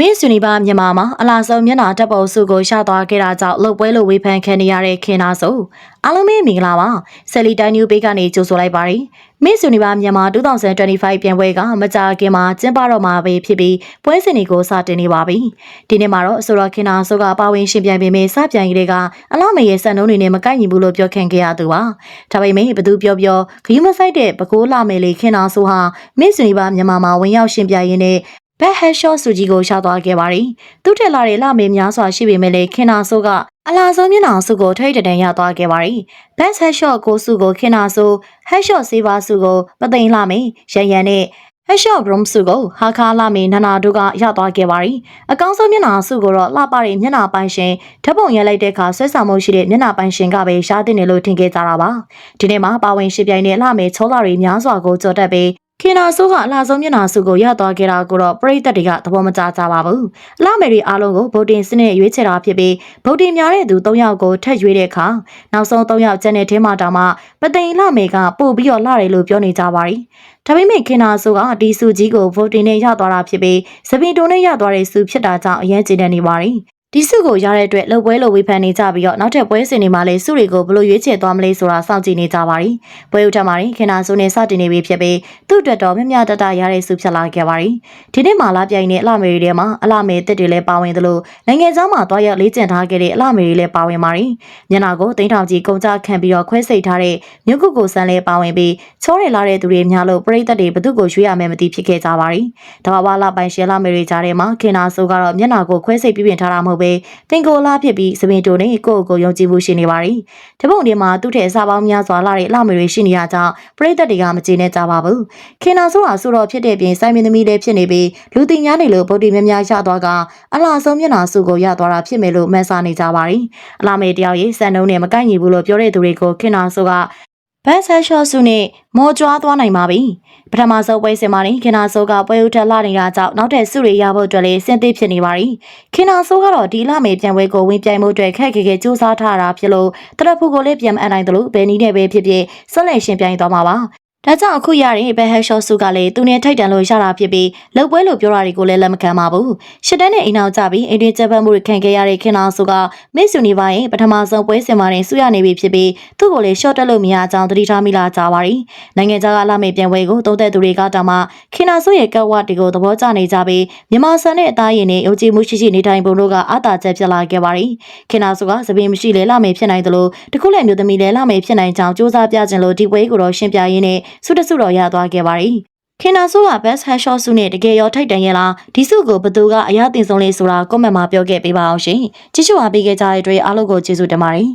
မင်းစုနီပါမြန်မာမှာအလားဆုံးမျက်နှာတပ်ပုံစုကိုရှာသွားခဲ့တာကြောင့်လှုပ်ပွဲလိုဝေဖန်ခံနေရတဲ့ခင်နာဆိုအားလုံးပဲမင်္ဂလာပါဆယ်လီတိုင်းနျူဘေးကနေကြိုဆိုလိုက်ပါရယ်မင်းစုနီပါမြန်မာ2025ပြန်ပွဲကမကြာခင်မှာကျင်းပတော့မှာပဲဖြစ်ပြီးပွဲစဉ်တွေကိုစတင်နေပါပြီဒီနေ့မှာတော့အဆိုတော်ခင်နာဆိုကပါဝင်ရှင်ပြန်ပေမဲ့စပြန်ကြီးတွေကအလားမရဲ့စံနှုန်းတွေနဲ့မကိုက်ညီဘူးလို့ပြောခင်ခဲ့ရသူပါဒါပေမဲ့ဘသူပြောပြောဂယူးမဆိုင်တဲ့ပကိုးလာမယ်လေခင်နာဆိုဟာမင်းစုနီပါမြန်မာမှာဝင်ရောက်ရှင်ပြရင်းနဲ့ ဘက်ဟက်ရှော့စုကြီးကိုရှာသွားခဲ့ပါတယ်။သူ့ထက်လာတဲ့လမေများစွာရှိပေမဲ့လည်းခင်နာဆိုကအလားဆုံးမျက်နှာစုကိုထိတ်တန်ရသွားခဲ့ပါတယ်။ဘက်ဟက်ရှော့ကိုစုကိုခင်နာဆိုဟက်ရှော့စေးပါစုကိုပသိမ်လာမေရန်ရန်နဲ့ဟက်ရှော့ဘရုံစုကိုဟာခါလာမေနနာတို့ကရသွားခဲ့ပါတယ်။အကောင်းဆုံးမျက်နှာစုကိုတော့လှပတဲ့မျက်နှာပိုင်ရှင်ဓာတ်ပုံရိုက်လိုက်တဲ့အခါဆွဲဆောင်မှုရှိတဲ့မျက်နှာပိုင်ရှင်ကပဲရှားတင်တယ်လို့ထင်ခဲ့ကြတာပါ။ဒီနေ့မှာပါဝင်ရှိပြိုင်တဲ့လှမေချောလာတွေများစွာကိုကြော်တက်ပြီး ခင်နာဆိုးကအလားဆုံးမျက်နှာစုကိုရသွားခဲ့တာကိုတော့ပရိသတ်တွေကသဘောမကျကြပါဘူး။လမယ်ရီအားလုံးကိုဗုဒ္ဓင်စနစ်ရွေးချယ်တာဖြစ်ပြီးဗုဒ္ဓင်များတဲ့သူ၃ယောက်ကိုထက်ရွေးတဲ့အခါနောက်ဆုံး၃ယောက်ကျန်တဲ့ထဲမှာတောင်မှပသိမ်လမယ်ကပို့ပြီးတော့လှတယ်လို့ပြောနေကြပါရီ။ဒါပေမဲ့ခင်နာဆိုးကဒီစုကြီးကိုဗုဒ္ဓင်နဲ့ရသွားတာဖြစ်ပြီးစပင်တိုနဲ့ရသွားတဲ့စုဖြစ်တာကြောင့်အရင်ကျဉ်နေပါရီ။ ဒီစုကိုရတဲ့အတွက်လှုပ်ပွဲလိုဝေဖန်နေကြပြီးတော့နောက်ထပ်ပွဲစဉ်တွေမှာလည်းစုတွေကိုဘလို့ရွေးချယ်သွားမလဲဆိုတာစောင့်ကြည့်နေကြပါရီ။ပွဲဥထမှာရင်ခင်နာဆိုနဲ့စတင်နေပြီဖြစ်ပြီးသူ့အတွက်တော့မြမြတတရတဲ့စုဖြစ်လာခဲ့ပါရီ။ဒီနေ့မှာလာပြိုင်တဲ့အလှမေတွေထဲမှာအလှမေတစ်တွေလည်းပါဝင်သလိုနိုင်ငံသားမှာတွားရောက်လေ့ကျင့်ထားခဲ့တဲ့အလှမေတွေလည်းပါဝင်ပါရီ။မျက်နှာကိုတိန်းထောင်ကြီးကုန်ကြခံပြီးတော့ခွဲစိတ်ထားတဲ့မြုပ်ကုတ်ကိုဆန်းလည်းပါဝင်ပြီးချောရလာတဲ့သူတွေများလို့ပရိသတ်တွေဘသူကိုရွေးရမယ်မသိဖြစ်ခဲ့ကြပါရီ။တဘာဝလာပိုင်ရှယ်လာမေတွေကြားထဲမှာခင်နာဆိုကတော့မျက်နှာကိုခွဲစိတ်ပြပြင်ထားတာမဟုတ်ပဲတင်ကိုလာဖြစ်ပြီးစပင်တိုနဲ့ကိုယ့်ကိုယ်ယုံကြည်မှုရှိနေပါရီ။တပုံဒီမှာသူ့ထက်အစားပေါင်းများစွာလာတဲ့အလှမေတွေရှိနေရကြောင်းပရိသတ်တွေကမကျေနပ်ကြပါဘူး။ခင်နာဆိုတာဆိုတော့ဖြစ်တဲ့ပြင်စိုင်းမင်းသမီးလည်းဖြစ်နေပြီးလူတင်များနေလို့ဗုဒ္ဓများများရသွားကအလားဆုံးမျက်နှာစုကိုရသွားတာဖြစ်မယ်လို့မှန်းဆနေကြပါရီ။အလားမေတယောက်ရေးစံနှုံးနဲ့မကိုက်ညီဘူးလို့ပြောတဲ့သူတွေကိုခင်နာဆိုက ဘတ်ဆန်ရှော့စုနဲ့မော်ကြွားသွားနိုင်ပါပြီ။ပထမဆုံးပွဲစဉ်မှာနေခင်နာဆိုးကပွဲဥထက်လာနေတာကြောင့်နောက်ထပ်စုတွေရဖို့အတွက်လည်းစဉ်သစ်ဖြစ်နေပါပြီ။ခင်နာဆိုးကတော့ဒီလမေပြန်ပွဲကိုဝင်ပြိုင်မှုအတွက်ခက်ခဲခဲစူးစမ်းထားတာဖြစ်လို့တရဖူကိုလည်းပြန်မအပ်နိုင်သလိုဘယ်နည်းနဲ့ပဲဖြစ်ဖြစ်ဆက်လက်ရှင်ပြိုင်သွားမှာပါ။ ဒါကြောင့်အခုရတဲ့ဘက်ဟက်ရှော့စုကလည်းသူနဲ့ထိုက်တန်လို့ရတာဖြစ်ပြီးလှုပ်ပွဲလို့ပြောတာတွေကိုလည်းလက်မခံပါဘူး။ရှစ်တန်းနဲ့အိမ်အောင်ကြပြီးအိမ်တွင်ကြက်ပတ်မှုတွေခံခဲ့ရတဲ့ခင်နာစုကမစ်ဆူနီပါရဲ့ပထမဆုံးပွဲစဉ်မှာနေဆူရနေပြီဖြစ်ပြီးသူ့ကိုလည်းရှော့တက်လို့မရအောင်သတိထားမိလာကြပါရီ။နိုင်ငံခြားကလာမေပြန်ပွဲကိုသုံးသက်သူတွေကတောင်မှခင်နာစုရဲ့ကက်ဝတ်တွေကိုသဘောကျနေကြပြီးမြန်မာဆန်နဲ့အသားရည်နဲ့ယုံကြည်မှုရှိရှိနေထိုင်ပုံတို့ကအာသာချက်ဖြစ်လာခဲ့ပါရီ။ခင်နာစုကသပင်မရှိလေလာမေဖြစ်နိုင်တယ်လို့တခုလည်းမျိုးသမီးလည်းလာမေဖြစ်နိုင်ကြောင်းစူးစမ်းပြခြင်းလို့ဒီပွဲကိုတော့ရှင်းပြရင်းနဲ့ဆုတဆုတော်ရသွားခဲ့ပါရီခင်နာဆိုးကဘက်ဟက်ရှော့ဆုနဲ့တကယ်ရောထိုက်တန်ရဲ့လားဒီစုကိုဘသူကအရာတင်ဆုံးလေးဆိုတာကွန်မန့်မှာပြောခဲ့ပေးပါအောင်ရှင်ကြည့်ရှုအားပေးခဲ့ကြတဲ့အတွက်အားလုံးကိုကျေးဇူးတင်ပါတယ်